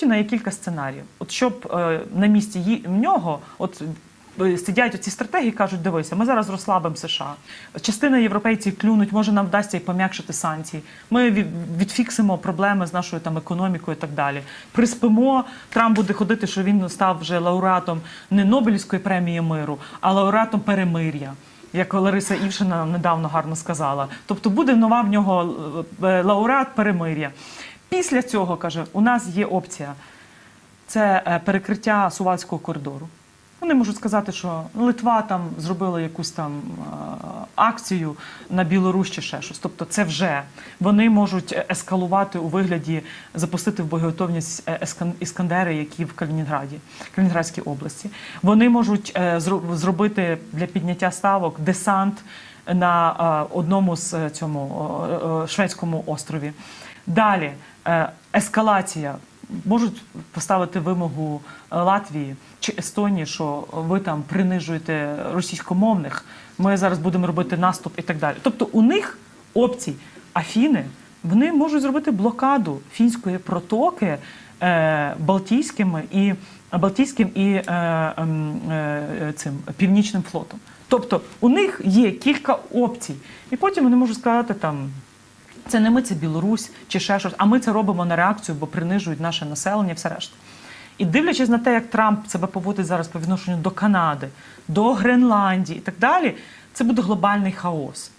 Путіна є кілька сценаріїв. От щоб е, на місці ї- в нього, от е, сидять оці стратегії, кажуть: дивися, ми зараз розслабимо США. Частина європейців клюнуть, може нам вдасться і пом'якшити санкції. Ми відфіксимо проблеми з нашою там економікою і так далі. Приспимо. Трамп буде ходити, що він став вже лауреатом не Нобелівської премії миру, а лауреатом перемир'я. Як Лариса Івшина недавно гарно сказала. Тобто буде нова в нього е, лауреат перемир'я. Після цього каже: у нас є опція це е, перекриття Сувальського коридору. Вони можуть сказати, що Литва там зробила якусь там е, акцію на Білорусь чи ще щось. Тобто, це вже вони можуть ескалувати у вигляді запустити в боєготовність е, іскандери, які в Калінінграді, Калінінградській області. Вони можуть е, зробити для підняття ставок десант на е, одному з е, цьому е, шведському острові. Далі ескалація. Можуть поставити вимогу Латвії чи Естонії, що ви там принижуєте російськомовних, ми зараз будемо робити наступ і так далі. Тобто у них опцій Афіни вони можуть зробити блокаду фінської протоки е, Балтійськими і Балтійським і е, ем, е, цим північним флотом. Тобто у них є кілька опцій, і потім вони можуть сказати там. Це не ми, це Білорусь чи ще щось, а ми це робимо на реакцію, бо принижують наше населення, все решта. І дивлячись на те, як Трамп себе поводить зараз по відношенню до Канади, до Гренландії і так далі, це буде глобальний хаос.